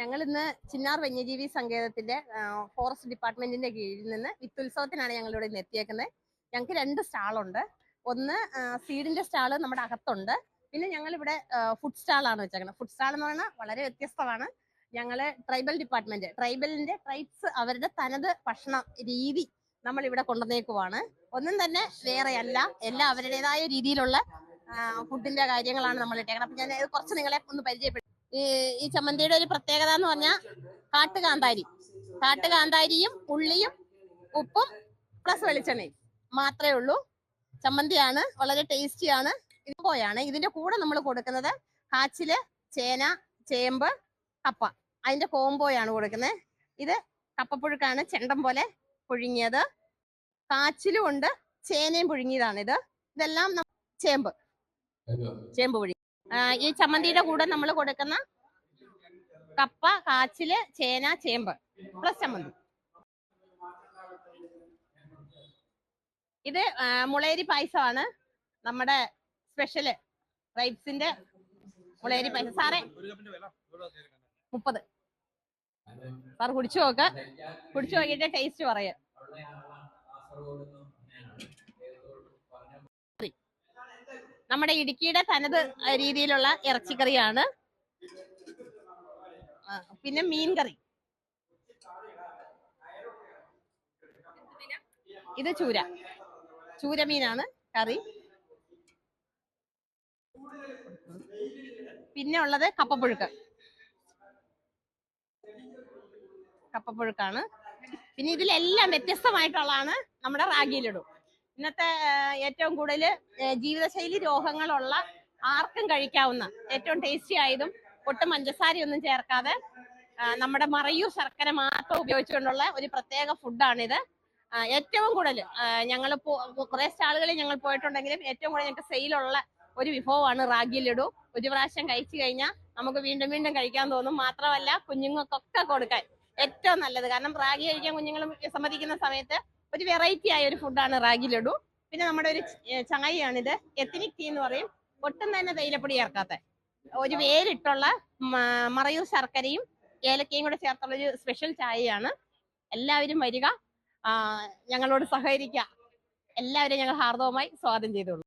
ഞങ്ങൾ ഇന്ന് ചിന്നാർ വന്യജീവി സങ്കേതത്തിന്റെ ഫോറസ്റ്റ് ഡിപ്പാർട്ട്മെന്റിന്റെ കീഴിൽ നിന്ന് വിത്തുത്സവത്തിനാണ് ഞങ്ങൾ ഇവിടെ എത്തിയേക്കുന്നത്. ഞങ്ങൾക്ക് രണ്ട് സ്റ്റാളുണ്ട്. ഒന്ന് സീഡിന്റെ സ്റ്റാൾ നമ്മുടെ അകത്തുണ്ട്. പിന്നെ ഞങ്ങൾ ഇവിടെ ഫുഡ് സ്റ്റാളാണ് വെച്ചേക്കുന്നത് ഫുഡ് സ്റ്റാൾ എന്ന് പറഞ്ഞാൽ വളരെ വ്യത്യസ്തമാണ്. ഞങ്ങൾ ട്രൈബൽ ഡിപ്പാർട്ട്മെന്റ് ട്രൈബലിന്റെ ട്രൈബ്സ് അവരുടെ തനത് ഭക്ഷണ രീതി നമ്മൾ ഇവിടെ കൊണ്ടുവന്നേക്കുവാണ്. ഒന്നും തന്നെ വേറെയല്ല എല്ലാ അവരുടേതായ രീതിയിലുള്ള ഫുഡിന്റെ കാര്യങ്ങളാണ് നമ്മൾ ഇട്ടേക്കുന്നത് അപ്പൊ ഞാൻ കുറച്ച് നിങ്ങളെ ഒന്ന് പരിചയപ്പെടുത്തി ഈ ചമ്മന്തിയുടെ ഒരു പ്രത്യേകത എന്ന് പറഞ്ഞാൽ കാട്ടുകാന്താരി. കാട്ടുകാന്താരിയും ഉള്ളിയും ഉപ്പും പ്ലസ് വെളിച്ചെണ്ണയും. മാത്രമേ ഉള്ളൂ. ചമ്മന്തിയാണ് വളരെ ടേസ്റ്റിയാണ് ഇത് പോയാണ്. ഇതിന്റെ കൂടെ നമ്മൾ കൊടുക്കുന്നത് കാച്ചിൽ ചേന ചേമ്പ് കപ്പ. അതിന്റെ കോംബോയാണ് കൊടുക്കുന്നത്. ഇത് കപ്പപ്പുഴുക്കാണ് ചെണ്ടം പോലെ പുഴുങ്ങിയത്. കാച്ചിലും ഉണ്ട് ചേനയും പുഴുങ്ങിയതാണ് ഇത്. ഇതെല്ലാം ചേമ്പ്. ചേമ്പ് പുഴുങ്ങി ഈ ചമ്മന്തിയുടെ കൂടെ നമ്മൾ കൊടുക്കുന്ന കപ്പ കാച്ചിൽ ചേന ചേമ്പ് പ്ലസ് ചമ്മന്തി. ഇത് മുളേരി പായസമാണ് നമ്മുടെ സ്പെഷ്യൽ റൈബ്സിന്റെ മുളേരി പായസം. സാറേ മുപ്പത്. സാർ കുടിച്ചു നോക്ക. കുടിച്ചു നോക്കിയിട്ട് ടേസ്റ്റ് പറയാം. നമ്മുടെ ഇടുക്കിയുടെ തനത് രീതിയിലുള്ള ഇറച്ചിക്കറിയാണ്. പിന്നെ മീൻ കറി ഇത് ചൂര. ചൂരമീനാണ് കറി. പിന്നെ ഉള്ളത് കപ്പപ്പുഴുക്ക്. കപ്പപ്പുഴുക്കാണ്. പിന്നെ ഇതിലെല്ലാം വ്യത്യസ്തമായിട്ടുള്ളതാണ് നമ്മുടെ റാഗി ലഡു ഇന്നത്തെ ഏറ്റവും കൂടുതൽ ജീവിതശൈലി രോഗങ്ങളുള്ള ആർക്കും കഴിക്കാവുന്ന ഏറ്റവും ടേസ്റ്റി ആയതും ഒട്ടും പഞ്ചസാരയൊന്നും ചേർക്കാതെ നമ്മുടെ മറയൂർ ശർക്കര മാത്രം ഉപയോഗിച്ചുകൊണ്ടുള്ള ഒരു പ്രത്യേക ഫുഡാണിത്. ഏറ്റവും കൂടുതൽ ഞങ്ങൾ കുറേ സ്റ്റാളുകളിൽ ഞങ്ങൾ പോയിട്ടുണ്ടെങ്കിലും ഏറ്റവും കൂടുതൽ ഞങ്ങൾക്ക് സെയിലുള്ള ഒരു വിഭവമാണ് റാഗി ലഡു. ഒരു പ്രാവശ്യം കഴിച്ചു കഴിഞ്ഞാൽ നമുക്ക് വീണ്ടും വീണ്ടും കഴിക്കാൻ തോന്നും. മാത്രമല്ല കുഞ്ഞുങ്ങൾക്കൊക്കെ കൊടുക്കാൻ ഏറ്റവും നല്ലത്. കാരണം റാഗി കഴിക്കാൻ കുഞ്ഞുങ്ങൾ സമ്മതിക്കുന്ന സമയത്ത് ഒരു വെറൈറ്റി ആയ ഒരു ഫുഡാണ് റാഗി ലഡു. പിന്നെ നമ്മുടെ ഒരു ചായയാണിത് എത്തനിക് ടീ എന്ന് പറയും. ഒട്ടും തന്നെ തേയിലപ്പൊടി ചേർക്കാത്ത. ഒരു വേരിട്ടുള്ള മ- മറയൂർ ശർക്കരയും ഏലക്കയും കൂടെ ചേർത്തുള്ള ഒരു സ്പെഷ്യൽ ചായയാണ്. എല്ലാവരും വരിക. ഞങ്ങളോട് സഹകരിക്കുക. എല്ലാവരെയും ഞങ്ങൾ ഹാർദവമായി സ്വാഗതം ചെയ്തോളൂ